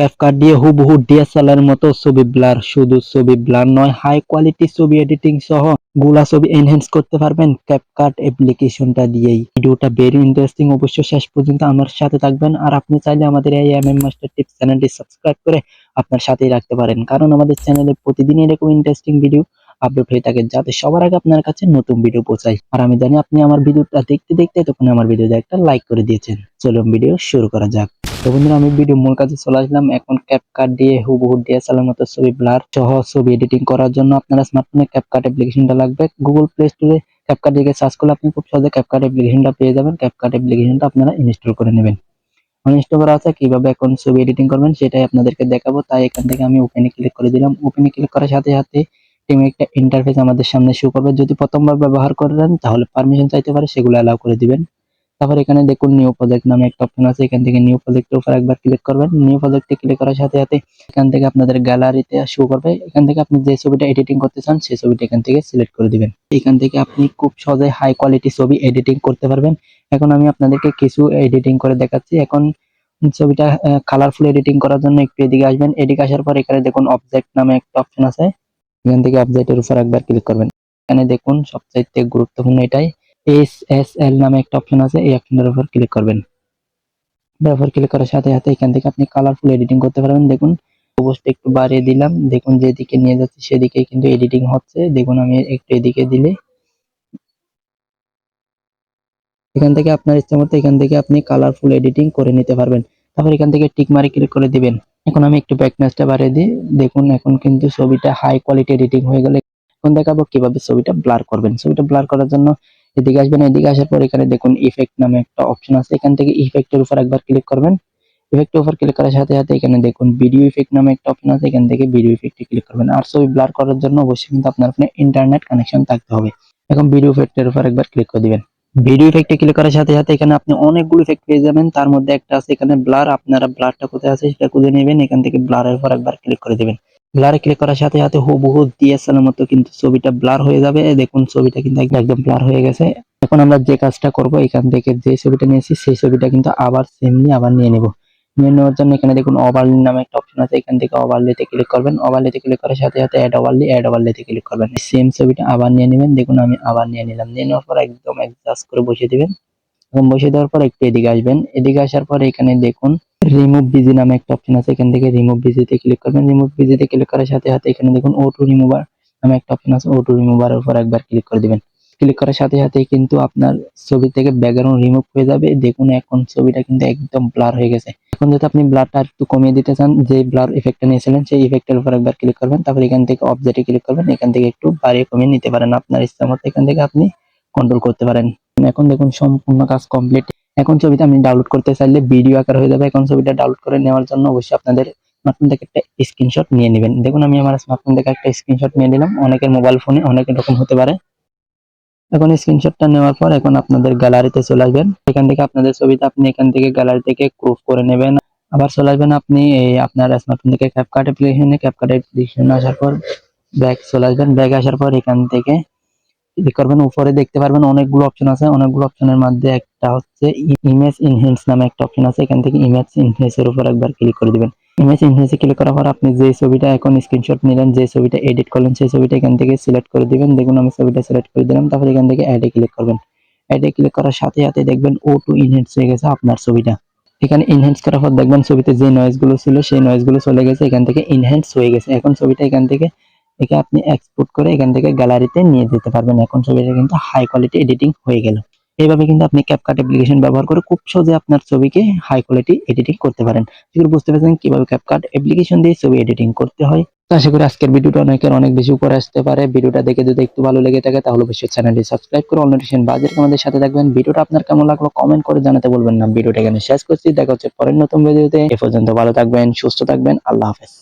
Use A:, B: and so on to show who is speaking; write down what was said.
A: CapCut দিয়ে হুবহু DSLR মতো ছবি ব্লার শুধু ছবি ব্লার নয় হাই কোয়ালিটি ছবি এডিটিং সহগুলা ছবি এনহ্যান্স করতে পারবেন ক্যাপকাট অ্যাপ্লিকেশনটা দিয়েই। ভিডিওটা ভেরি ইন্টারেস্টিং অবশ্য শেষ পর্যন্ত আমার সাথে থাকবেন। আর আপনি চাইলে আমাদের এই এম এম মাস্টার টিপস চ্যানেলটি সাবস্ক্রাইব করে আপনার সাথেই রাখতে পারেন। কারণ আমাদের চ্যানেলে প্রতিদিন এরকম ইন্টারেস্টিং ভিডিও আপলোড হয়ে থাকে, যাতে সবার আগে আপনার কাছে নতুন ভিডিও পৌঁছায়। আর আমি জানি আপনি আমার ভিডিওটা দেখতে দেখতে তখন আমার ভিডিওতে একটা লাইক করে দিয়েছেন। চলুন ভিডিও শুরু করা যাক। তো বন্ধুরা, আমি ভিডিও মূল কাজে চলে আসলাম। এখন ক্যাপকাট দিয়ে হুবহু ডিএসএলআর মতো ছবি ব্লার সহ ছবি এডিটিং করার জন্য আপনারা স্মার্টফোনে ক্যাপকাট অ্যাপ্লিকেশনটা লাগবে। গুগল প্লে স্টোরে ক্যাপকাট দিকে সার্চ করলে আপনি খুব সহজে ক্যাপকাট অ্যাপ্লিকেশনটা পেয়ে যাবেন। ক্যাপকাট অ্যাপ্লিকেশনটা আপনারা ইনস্টল করে নেবেন। ইনস্টল করা আছে, কীভাবে এখন ছবি এডিটিং করবেন সেটাই আপনাদেরকে দেখাবো। তাই এখান থেকে আমি ওপেনে ক্লিক করে দিলাম। ওপেনে ক্লিক করার সাথে সাথে টিমে একটা ইন্টারফেস আমাদের সামনে শো করবে। যদি প্রথমবার ব্যবহার করেন তাহলে পারমিশন চাইতে পারে, সেগুলো অ্যালাউ করে দিবেন। তারপর এখানে দেখুন নিউ প্রজেক্ট নামে একটা অপশন আছে। এখান থেকে নিউ প্রজেক্টের উপর একবার ক্লিক করবেন। নিউ প্রজেক্টে ক্লিক করার সাথে সাথে এখান থেকে আপনাদের গ্যালারিতে শো করবে। এখান থেকে আপনি যে ছবিটা এডিটিং করতে চান, সেই ছবিটা এখান থেকে সিলেক্ট করে দিবেন। এখান থেকে আপনি খুব সহজে হাই কোয়ালিটি ছবি এডিটিং করতে পারবেন। এখন আমি আপনাদেরকে কিছু এডিটিং করে দেখাচ্ছি। এখন ছবিটা কালারফুল এডিটিং করার জন্য একটু এদিকে আসবেন। এদিকে আসার পর এখানে দেখুন অবজেক্ট নামে একটা অপশন আছে। এখান থেকে অবজেক্টের উপর একবার ক্লিক করবেন। এখানে দেখুন সবচাইতে গুরুত্বপূর্ণ এটাই। এস এস এল নামে একটা অপশন আছে, এই অপশনের উপর ক্লিক করবেন। তারপর ক্লিক করার সাথে সাথে এখান থেকে আপনি কালারফুল এডিটিং করতে পারবেন। দেখুন অবশ্যই একটু বাড়িয়ে দিলাম। দেখুন, যেদিকে নিয়ে যাচ্ছে সেদিকে কিন্তু এডিটিং হচ্ছে। দেখুন, আমি একটু এদিকে দিলে এখান থেকে আপনার ইচ্ছা মতো এখান থেকে আপনি কালারফুল এডিটিং করে নিতে পারবেন। তারপর এখান থেকে টিক মারি ক্লিক করে দিবেন। এখন আমি একটু ব্রাইটনেসটা বাড়িয়ে দিই। দেখুন, এখন কিন্তু ছবিটা হাই কোয়ালিটি এডিটিং হয়ে গেলে এখন দেখাবো কীভাবে ছবিটা ব্লার করবেন। ছবিটা ব্লার করার জন্য এদিকে আসবেন, এদিকে আসার পর এখানে দেখুন ইফেক্ট নামে একটা অপশন আছে। এখান থেকে ইফেক্টের উপর একবার ক্লিক করবেন। ইফেক্টের উপর ক্লিক করার সাথে সাথে এখানে দেখুন ভিডিও ইফেক্ট নামে একটা অপশন আছে। এখান থেকে ভিডিও ইফেক্টে ক্লিক করবেন। আর ছবি ব্লার করার জন্য অবশ্যই কিন্তু আপনার ফোনে ইন্টারনেট কানেকশন থাকতে হবে। এখন ভিডিও ইফেক্টের উপর একবার ক্লিক করে দিবেন। ভিডিও ইফেক্টে ক্লিক করার সাথে সাথে এখানে আপনি অনেকগুলো ইফেক্ট পেয়ে যাবেন। তার মধ্যে একটা আছে এখানে ব্লার আপনারা ব্লারটা কোথায় আছে সেটা খুঁজে নেবেন। এখান থেকে ব্লারের উপর একবার ক্লিক করে দিবেন। ব্লারে ক্লিক করার সাথে সাথে হুবহু ডিএসএল এর মতো কিন্তু ছবিটা ব্লার হয়ে যাবে। দেখুন, ছবিটা কিন্তু একদম ব্লার হয়ে গেছে। এখন আমরা যে কাজটা করব, এখান থেকে যে ছবিটা নিয়েছি, সেই ছবিটা কিন্তু আবার সেমনি আবার নিয়ে নেব। নিয়ে নেওয়ার জন্য এখানে দেখুন ওভারলি নামে একটা অপশন আছে। এখান থেকে ওভারলিতে ক্লিক করবেন। ওভারলিতে ক্লিক করার সাথে সাথে অ্যাড ওভারলি অ্যাড ওভারলিতে ক্লিক করবেন। সেম ছবিটা আবার নিয়ে নেবেন। দেখুন, আমি আবার নিয়ে নিলাম। নিয়ে নেওয়ার পর একদম অ্যাডজাস্ট করে বসিয়ে দিবেন। এবং বসিয়ে দেওয়ার পর একটু এদিকে আসবেন। এদিকে আসার পর এখানে দেখুন রিমুভ বিজি নামে একটা অপশন আছে, এখান থেকে রিমুভ বিজিতে ক্লিক করবেন। রিমুভ বিজিতে ক্লিক করার সাথে সাথে এখানে দেখুন অটো রিমুভার নামে একটা অপশন আছে অটো রিমুভারের উপর একবার ক্লিক করে দিবেন। ক্লিক করার সাথে সাথে কিন্তু আপনার ছবি থেকে ব্যাকগ্রাউন্ড রিমুভ হয়ে যাবে। দেখুন এখন ছবিটা কিন্তু একদম ব্লার হয়ে গেছে। এখন যদি আপনি ব্লারটা একটু কমিয়ে দিতে চান, যে ব্লার ইফেক্টটা নিয়েছিলেন, সেই ইফেক্টের উপর একবার ক্লিক করবেন। তারপর এখান থেকে অবজেক্টে ক্লিক করবেন। এখান থেকে একটু বাড়িয়ে কমিয়ে নিতে পারেন। আপনার ইচ্ছা মতো এখান থেকে আপনি কন্ট্রোল করতে পারেন। এখন দেখুন সম্পূর্ণ কাজ কমপ্লিট এখন ছবিটা আমি ডাউনলোড করতে চাইলে ভিডিও আকার হয়ে যাবে। এখন ছবিটা ডাউনলোড করে নেওয়ার জন্য অবশ্যই আপনাদের স্মার্টফোন থেকে একটা স্ক্রিনশট নিয়ে নেবেন। দেখুন, আমি আমার স্মার্টফোন থেকে একটা স্ক্রিনশট নিয়ে নিলাম। অনেকের মোবাইল ফোনে অনেক রকম হতে পারে। এখন স্ক্রিনশটটা নেওয়ার পর এখন আপনাদের গ্যালারিতে চলে আসবেন। এখান থেকে আপনাদের ছবিটা আপনি এখান থেকে গ্যালারি থেকে ক্রুপ করে নেবেন। আবার চলে আসবেন আপনি আপনার স্মার্টফোন থেকে ক্যাপকাট অ্যাপ্লিকেশনে ক্যাপকাট অ্যাপ্লিকেশনে আসার পর ব্যাক চলে আসবেন। ব্যাক আসার পর এখান থেকে ক্লিক করবেন, উপরে দেখতে পারবেন অনেকগুলো অপশন আছে। অনেকগুলো অপশনের মধ্যে একটা হচ্ছে ইমেজ ইনহেন্স নামে একটা অপশন আছে। এখান থেকে ইমেজ ইনহেন্স এর উপর একবার ক্লিক করে দিবেন। ইমেজ ইনহেন্সে ক্লিক করার পর আপনি যে ছবিটা এখন স্ক্রিনশট নিলেন, যে ছবিটা এডিট করলেন, সেই ছবিটা এখান থেকে সিলেক্ট করে দিবেন। দেখুন, আমি ছবিটা সিলেক্ট করে দিলাম। তারপর এখান থেকে অ্যাডে ক্লিক করবেন। অ্যাডে ক্লিক করার সাথে সাথে দেখবেন ও টু ইনহেন্স হয়ে গেছে আপনার ছবিটা। এখানে ইনহেন্স করার পর দেখবেন ছবিতে যে নয়েজগুলো ছিল, সেই নয়েজগুলো চলে গেছে। এখান থেকে ইনহেন্স হয়ে গেছে। এখন ছবিটা এখান থেকে একে আপনি এক্সপোর্ট করে এখান থেকে গ্যালারিতে নিয়ে যেতে পারবেন। এখন ছবিটা কিন্তু হাই কোয়ালিটি এডিটিং হয়ে গেল। এইভাবে কিন্তু আপনি ক্যাপকাট অ্যাপ্লিকেশন ব্যবহার করে খুব সহজে আপনার ছবিকে হাই কোয়ালিটি এডিটিং করতে পারেন। বুঝতে পেরেছেন কীভাবে ক্যাপকাট অ্যাপ্লিকেশন দিয়ে ছবি এডিটিং করতে হয়। তো আশা করি আজকের ভিডিওটা অনেকের অনেক বেশি উপরে আসতে পারে। ভিডিওটা দেখে যদি একটু ভালো লেগে থাকে, তাহলে অবশ্যই চ্যানেলটি সাবস্ক্রাইব করে নোটিফিকেশন বাজার আমাদের সাথে থাকবেন। ভিডিওটা আপনার কেমন লাগল কমেন্ট করে জানাতে বলবেন না। ভিডিওটা এখানে শেষ করছি। দেখা হচ্ছে পরের নতুন ভিডিওতে এ পর্যন্ত ভালো থাকবেন, সুস্থ থাকবেন। আল্লাহ হাফেজ।